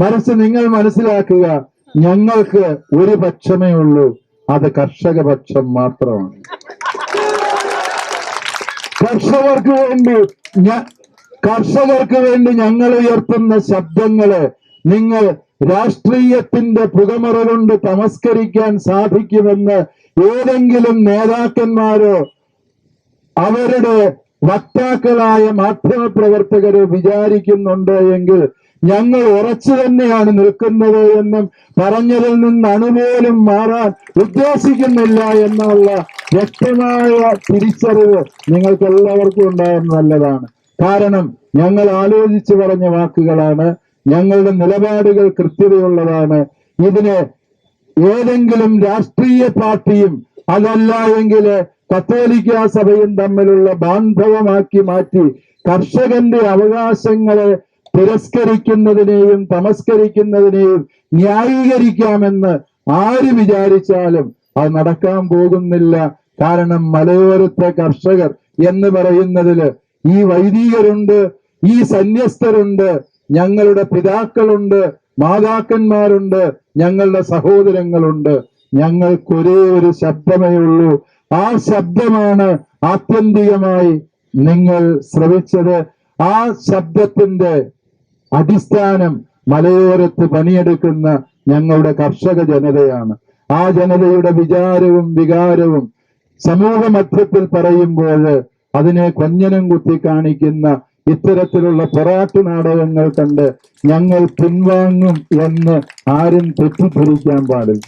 മറിച്ച് നിങ്ങൾ മനസ്സിലാക്കുക. ഞങ്ങൾക്ക് ഒരു പക്ഷമേ ഉള്ളൂ. അത് കർഷക പക്ഷം മാത്രമാണ്. കർഷകർക്ക് വേണ്ടി കർഷകർക്ക് വേണ്ടി ഞങ്ങൾ ഉയർത്തുന്ന ശബ്ദങ്ങളെ നിങ്ങൾ രാഷ്ട്രീയത്തിന്റെ പുകമറ കൊണ്ട് തമസ്കരിക്കാൻ സാധിക്കുമെന്ന് ഏതെങ്കിലും നേതാക്കന്മാരോ അവരുടെ വക്താക്കളായ മാധ്യമപ്രവർത്തകരോ വിചാരിക്കുന്നുണ്ട് എങ്കിൽ ഞങ്ങൾ ഉറച്ചു തന്നെയാണ് നിൽക്കുന്നത് എന്നും പറഞ്ഞതിൽ നിന്ന് അണുപോലും മാറാൻ ഉദ്ദേശിക്കുന്നില്ല എന്നുള്ള വ്യക്തമായ തിരിച്ചറിവ് നിങ്ങൾക്ക് എല്ലാവർക്കും ഉണ്ടാകുന്ന നല്ലതാണ്. കാരണം ഞങ്ങൾ ആലോചിച്ചു പറഞ്ഞ വാക്കുകളാണ് ഞങ്ങളുടെ നിലപാടുകൾ കൃത്യതയുള്ളതാണ്. ഇതിന് ഏതെങ്കിലും രാഷ്ട്രീയ പാർട്ടിയും അതല്ല എങ്കിൽ കത്തോലിക്ക സഭയും തമ്മിലുള്ള ബാന്ധവമാക്കി മാറ്റി കർഷകന്റെ അവകാശങ്ങളെ തിരസ്കരിക്കുന്നതിനെയും തമസ്കരിക്കുന്നതിനെയും ന്യായീകരിക്കാമെന്ന് ആര് വിചാരിച്ചാലും അത് നടക്കാൻ പോകുന്നില്ല. കാരണം മലയോരത്തെ കർഷകർ എന്ന് പറയുന്നതിൽ ഈ വൈദികരുണ്ട് ഈ സന്യസ്തരുണ്ട് ഞങ്ങളുടെ പിതാക്കളുണ്ട് മാതാക്കന്മാരുണ്ട് ഞങ്ങളുടെ സഹോദരങ്ങളുണ്ട്. ഞങ്ങൾക്കൊരേ ഒരു ശബ്ദമേ ഉള്ളൂ. ആ ശബ്ദമാണ് ആത്യന്തികമായി നിങ്ങൾ ശ്രവിച്ചത്. ആ ശബ്ദത്തിന്റെ അടിസ്ഥാനം മലയോരത്ത് പണിയെടുക്കുന്ന ഞങ്ങളുടെ കർഷക ജനതയാണ്. ആ ജനതയുടെ വിചാരവും വികാരവും സമൂഹ മധ്യത്തിൽ പറയുമ്പോൾ അതിനെ കൊഞ്ഞനം കുത്തി കാണിക്കുന്ന ഇത്തരത്തിലുള്ള പൊറാട്ട് നാടകങ്ങൾ കണ്ട് ഞങ്ങൾ പിൻവാങ്ങും എന്ന് ആരും തെറ്റിദ്ധരിക്കാൻ പാടില്ല.